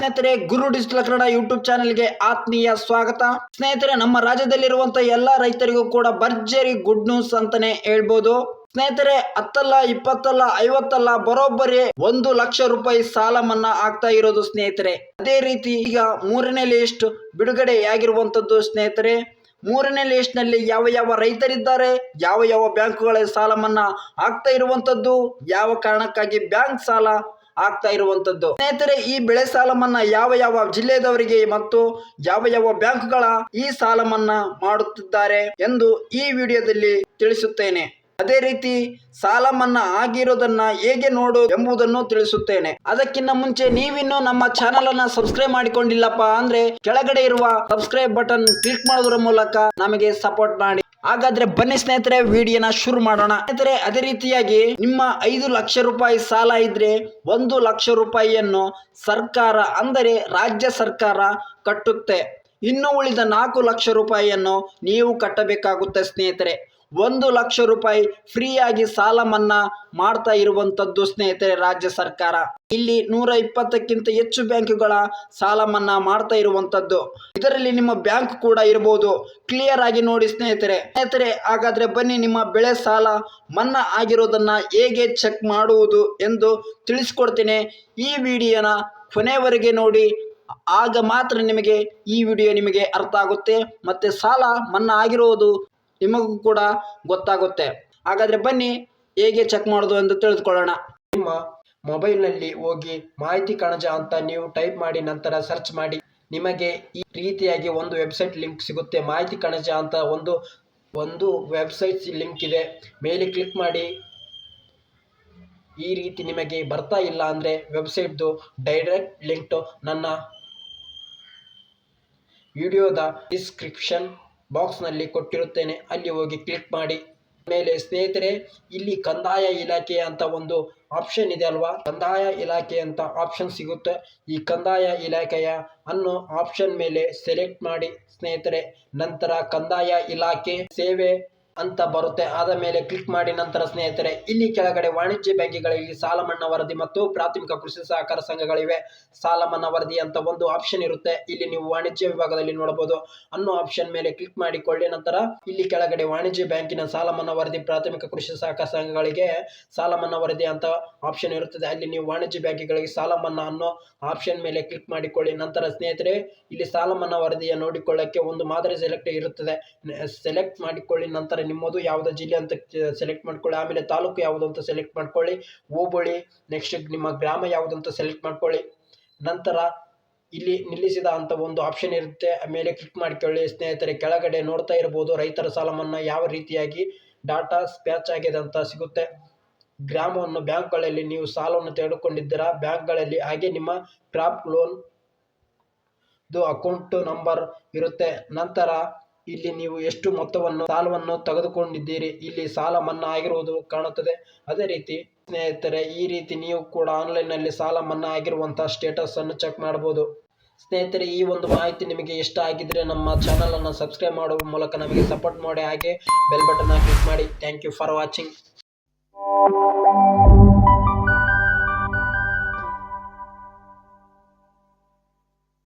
ಸ್ನೇಹಿತರೆ, ಗುರು digital Kannada YouTube ಚಾನೆಲ್ಗೆ ಆತ್ಮೀಯ ಸ್ವಾಗತ. ಸ್ನೇಹಿತರೆ, ನಮ್ಮ ರಾಜ್ಯದಲ್ಲಿರುವಂತ ಎಲ್ಲಾ ರೈತರಿಗೂ ಕೂಡ ಭರ್ಜರಿ ಗುಡ್ ನ್ಯೂಸ್ ಅಂತಾನೆ ಹೇಳ್ಬೋದು. ಸ್ನೇಹಿತರೆ, ಹತ್ತಲ್ಲ, ಇಪ್ಪತ್ತಲ್ಲ, ಐವತ್ತಲ್ಲ, ಬರೋಬ್ಬರಿ ಒಂದು ಲಕ್ಷ ರೂಪಾಯಿ ಸಾಲ ಮನ್ನಾ ಆಗ್ತಾ ಇರೋದು ಸ್ನೇಹಿತರೆ. ಅದೇ ರೀತಿ ಈಗ ಮೂರನೇ ಲಿಸ್ಟ್ ಬಿಡುಗಡೆಯಾಗಿರುವಂತದ್ದು ಸ್ನೇಹಿತರೆ? ಮೂರನೇ ಲಿಸ್ಟ್ನಲ್ಲಿ ಯಾವ ಯಾವ ರೈತರಿದ್ದಾರೆ? ಯಾವ ಯಾವ ಬ್ಯಾಂಕುಗಳ ಸಾಲ ಮನ್ನಾ ಆಗ್ತಾ ಇರುವಂತದ್ದು? ಯಾವ ಕಾರಣಕ್ಕಾಗಿ ಬ್ಯಾಂಕ್ ಸಾಲ ಆಗ್ತಾ ಇರುವಂತದ್ದು. ಸ್ನೇಹಿತರೆ, ಈ ಬೆಳೆ ಸಾಲ ಮನ್ನಾ ಯಾವ ಯಾವ ಜಿಲ್ಲೆದವರಿಗೆ ಮತ್ತು ಯಾವ ಯಾವ ಬ್ಯಾಂಕುಗಳ ಈ ಸಾಲ ಮನ್ನಾ ಮಾಡುತ್ತಿದ್ದಾರೆ ಎಂದು ಈ ವಿಡಿಯೋದಲ್ಲಿ ತಿಳಿಸುತ್ತೇನೆ. ಅದೇ ರೀತಿ ಸಾಲ ಮನ್ನಾ ಆಗಿರೋದನ್ನ ಹೇಗೆ ನೋಡು ಎಂಬುದನ್ನು ತಿಳಿಸುತ್ತೇನೆ. ಅದಕ್ಕಿಂತ ಮುಂಚೆ ನೀವಿನ್ನು ನಮ್ಮ ಚಾನಲ್ ಅನ್ನ ಸಬ್ಸ್ಕ್ರೈಬ್ ಮಾಡಿಕೊಂಡಿಲ್ಲಪ್ಪ ಅಂದ್ರೆ ಕೆಳಗಡೆ ಇರುವ ಸಬ್ಸ್ಕ್ರೈಬ್ ಬಟನ್ ಕ್ಲಿಕ್ ಮಾಡೋದ್ರ ಮೂಲಕ ನಮಗೆ ಸಪೋರ್ಟ್ ಮಾಡಿ. ಹಾಗಾದ್ರೆ ಬನ್ನಿ ಸ್ನೇಹಿತರೆ, ವಿಡಿಯೋನ ಶುರು ಮಾಡೋಣ. ಸ್ನೇಹಿತರೆ, ಅದೇ ರೀತಿಯಾಗಿ ನಿಮ್ಮ ಐದು ಲಕ್ಷ ರೂಪಾಯಿ ಸಾಲ ಇದ್ರೆ ಒಂದು ಲಕ್ಷ ರೂಪಾಯಿಯನ್ನು ಸರ್ಕಾರ, ಅಂದರೆ ರಾಜ್ಯ ಸರ್ಕಾರ ಕಟ್ಟುತ್ತೆ. ಇನ್ನು ಉಳಿದ ನಾಲ್ಕು ಲಕ್ಷ ರೂಪಾಯಿಯನ್ನು ನೀವು ಕಟ್ಟಬೇಕಾಗುತ್ತೆ ಸ್ನೇಹಿತರೆ. ಒಂದು ಲಕ್ಷ ರೂಪಾಯಿ ಫ್ರೀಯಾಗಿ ಸಾಲ ಮನ್ನಾ ಮಾಡ್ತಾ ಇರುವಂತದ್ದು ಸ್ನೇಹಿತರೆ ರಾಜ್ಯ ಸರ್ಕಾರ. ಇಲ್ಲಿ ನೂರ ಇಪ್ಪತ್ತಕ್ಕಿಂತ ಹೆಚ್ಚು ಬ್ಯಾಂಕುಗಳ ಸಾಲ ಮನ್ನಾ ಮಾಡ್ತಾ ಇರುವಂತದ್ದು. ಇದರಲ್ಲಿ ನಿಮ್ಮ ಬ್ಯಾಂಕ್ ಕೂಡ ಇರಬಹುದು ಕ್ಲಿಯರ್ ಆಗಿ ನೋಡಿ ಸ್ನೇಹಿತರೆ. ಸ್ನೇಹಿತರೆ, ಹಾಗಾದ್ರೆ ಬನ್ನಿ ನಿಮ್ಮ ಬೆಳೆ ಸಾಲ ಮನ್ನಾ ಆಗಿರೋದನ್ನ ಹೇಗೆ ಚೆಕ್ ಮಾಡುವುದು ಎಂದು ತಿಳಿಸ್ಕೊಡ್ತೇನೆ. ಈ ವಿಡಿಯೋನ ಕೊನೆವರೆಗೆ ನೋಡಿ. ಆಗ ಮಾತ್ರ ನಿಮಗೆ ಈ ವಿಡಿಯೋ ನಿಮಗೆ ಅರ್ಥ ಆಗುತ್ತೆ. ಮತ್ತೆ ಸಾಲ ಮನ್ನಾ ಆಗಿರುವುದು ನಿಮಗೂ ಕೂಡ ಗೊತ್ತಾಗುತ್ತೆ. ಹಾಗಾದ್ರೆ ಬನ್ನಿ, ಹೇಗೆ ಚೆಕ್ ಮಾಡೋದು ಎಂದು ತಿಳಿದುಕೊಳ್ಳೋಣ. ನಿಮ್ಮ ಮೊಬೈಲ್ನಲ್ಲಿ ಹೋಗಿ ಮಾಹಿತಿ ಕಣಜ ಅಂತ ನೀವು ಟೈಪ್ ಮಾಡಿ ನಂತರ ಸರ್ಚ್ ಮಾಡಿ. ನಿಮಗೆ ಈ ರೀತಿಯಾಗಿ ಒಂದು ವೆಬ್ಸೈಟ್ ಲಿಂಕ್ ಸಿಗುತ್ತೆ. ಮಾಹಿತಿ ಕಣಜ ಅಂತ ಒಂದು ಒಂದು ವೆಬ್ಸೈಟ್ ಲಿಂಕ್ ಇದೆ. ಮೇಲೆ ಕ್ಲಿಕ್ ಮಾಡಿ. ಈ ರೀತಿ ನಿಮಗೆ ಬರ್ತಾ ಇಲ್ಲ ಅಂದರೆ ವೆಬ್ಸೈಟ್ದು ಡೈರೆಕ್ಟ್ ಲಿಂಕ್ ನನ್ನ ವಿಡಿಯೋದ ಡಿಸ್ಕ್ರಿಪ್ಷನ್ ಬಾಕ್ಸ್ನಲ್ಲಿ ಕೊಟ್ಟಿರುತ್ತೇನೆ. ಅಲ್ಲಿ ಹೋಗಿ ಕ್ಲಿಕ್ ಮಾಡಿ. ಮೇಲೆ ಸ್ನೇಹಿತರೆ, ಇಲ್ಲಿ ಕಂದಾಯ ಇಲಾಖೆ ಅಂತ ಒಂದು ಆಪ್ಷನ್ ಇದೆ ಅಲ್ವಾ? ಕಂದಾಯ ಇಲಾಖೆ ಅಂತ ಆಪ್ಷನ್ ಸಿಗುತ್ತೆ. ಈ ಕಂದಾಯ ಇಲಾಖೆಯ ಅನ್ನೋ ಆಪ್ಷನ್ ಮೇಲೆ ಸೆಲೆಕ್ಟ್ ಮಾಡಿ ಸ್ನೇಹಿತರೆ. ನಂತರ ಕಂದಾಯ ಇಲಾಖೆ ಸೇವೆ ಅಂತ ಬರುತ್ತೆ. ಆದ ಮೇಲೆ ಕ್ಲಿಕ್ ಮಾಡಿ ನಂತರ ಸ್ನೇಹಿತರೆ, ಇಲ್ಲಿ ಕೆಳಗಡೆ ವಾಣಿಜ್ಯ ಬ್ಯಾಂಕಿಗಳಲ್ಲಿ ಸಾಲ ಮನ್ನಾ ವರದಿ ಮತ್ತು ಪ್ರಾಥಮಿಕ ಕೃಷಿ ಸಹಕಾರ ಸಂಘಗಳಿವೆ. ಸಾಲ ಮನ್ನಾ ವರದಿ ಅಂತ ಒಂದು ಆಪ್ಷನ್ ಇರುತ್ತೆ. ಇಲ್ಲಿ ನೀವು ವಾಣಿಜ್ಯ ವಿಭಾಗದಲ್ಲಿ ನೋಡಬಹುದು. ಅನ್ನೋ ಆಪ್ಷನ್ ಮೇಲೆ ಕ್ಲಿಕ್ ಮಾಡಿಕೊಳ್ಳಿ. ನಂತರ ಇಲ್ಲಿ ಕೆಳಗಡೆ ವಾಣಿಜ್ಯ ಬ್ಯಾಂಕಿನ ಸಾಲ ಮನ್ನಾ ವರದಿ, ಪ್ರಾಥಮಿಕ ಕೃಷಿ ಸಹಕಾರ ಸಂಘಗಳಿಗೆ ಸಾಲ ಮನ್ನಾ ವರದಿ ಅಂತ ಆಪ್ಷನ್ ಇರುತ್ತದೆ. ಅಲ್ಲಿ ನೀವು ವಾಣಿಜ್ಯ ಬ್ಯಾಂಕಿಗಳಿಗೆ ಸಾಲ ಮನ್ನಾ ಅನ್ನೋ ಆಪ್ಷನ್ ಮೇಲೆ ಕ್ಲಿಕ್ ಮಾಡಿಕೊಳ್ಳಿ. ನಂತರ ಸ್ನೇಹಿತರೆ, ಇಲ್ಲಿ ಸಾಲ ಮನ್ನಾ ವರದಿಯ ನೋಡಿಕೊಳ್ಳಕ್ಕೆ ಒಂದು ಮಾದರಿ ಸೆಲೆಕ್ಟ್ ಇರುತ್ತದೆ. ಸೆಲೆಕ್ಟ್ ಮಾಡಿಕೊಳ್ಳಿ. ನಂತರ ನಿಮ್ಮದು ಯಾವುದೋ ಜಿಲ್ಲೆ ಅಂತ ಸೆಲೆಕ್ಟ್ ಮಾಡ್ಕೊಳ್ಳಿ. ಆಮೇಲೆ ತಾಲೂಕು ಯಾವುದು ಅಂತ ಸೆಲೆಕ್ಟ್ ಮಾಡ್ಕೊಳ್ಳಿ. ಹೋಬಳಿ ನೆಕ್ಸ್ಟ್ ನಿಮ್ಮ ಗ್ರಾಮ ಯಾವುದು ಅಂತ ಸೆಲೆಕ್ಟ್ ಮಾಡ್ಕೊಳ್ಳಿ. ನಂತರ ಇಲ್ಲಿ ನಿಲ್ಲಿಸಿದ ಅಂತ ಒಂದು ಆಪ್ಷನ್ ಇರುತ್ತೆ. ಆಮೇಲೆ ಕ್ಲಿಕ್ ಮಾಡ್ಕೊಳ್ಳಿ. ಸ್ನೇಹಿತರೆ, ಕೆಳಗಡೆ ನೋಡ್ತಾ ಇರ್ಬೋದು. ರೈತರ ಸಾಲ ಮನ್ನಾ ಯಾವ ರೀತಿಯಾಗಿ ಡಾಟಾ ಸ್ಪ್ಯಾಚ್ ಆಗಿದೆ ಅಂತ ಸಿಗುತ್ತೆ. ಗ್ರಾಮವನ್ನು ಬ್ಯಾಂಕ್ಗಳಲ್ಲಿ ನೀವು ಸಾಲವನ್ನು ತೆಗೆದುಕೊಂಡಿದ್ದೀರಾ? ಬ್ಯಾಂಕ್ಗಳಲ್ಲಿ ಹಾಗೆ ನಿಮ್ಮ ಕ್ರಾಪ್ ಲೋನ್ ಅಕೌಂಟ್ ನಂಬರ್ ಇರುತ್ತೆ. ನಂತರ ಇಲ್ಲಿ ನೀವು ಎಷ್ಟು ಮೊತ್ತವನ್ನು, ಸಾಲವನ್ನು ತೆಗೆದುಕೊಂಡಿದ್ದೀರಿ? ಇಲ್ಲಿ ಸಾಲ ಮನ್ನಾ ಆಗಿರುವುದು ಕಾಣುತ್ತದೆ. ಅದೇ ರೀತಿ ಸ್ನೇಹಿತರೆ, ಈ ರೀತಿ ನೀವು ಕೂಡ ಆನ್ಲೈನ್ನಲ್ಲಿ ಸಾಲ ಮನ್ನಾ ಸ್ಟೇಟಸ್ ಅನ್ನು ಚೆಕ್ ಮಾಡಬಹುದು. ಸ್ನೇಹಿತರೆ, ಈ ಒಂದು ಮಾಹಿತಿ ನಿಮಗೆ ಇಷ್ಟ ಆಗಿದ್ರೆ ನಮ್ಮ ಚಾನಲ್ ಅನ್ನು ಸಬ್ಸ್ಕ್ರೈಬ್ ಮಾಡುವ ಮೂಲಕ ನಮಗೆ ಸಪೋರ್ಟ್ ಮಾಡಿ, ಹಾಗೆ ಬೆಲ್ ಬಟನ್ ಕ್ಲಿಕ್ ಮಾಡಿ. Thank you for watching.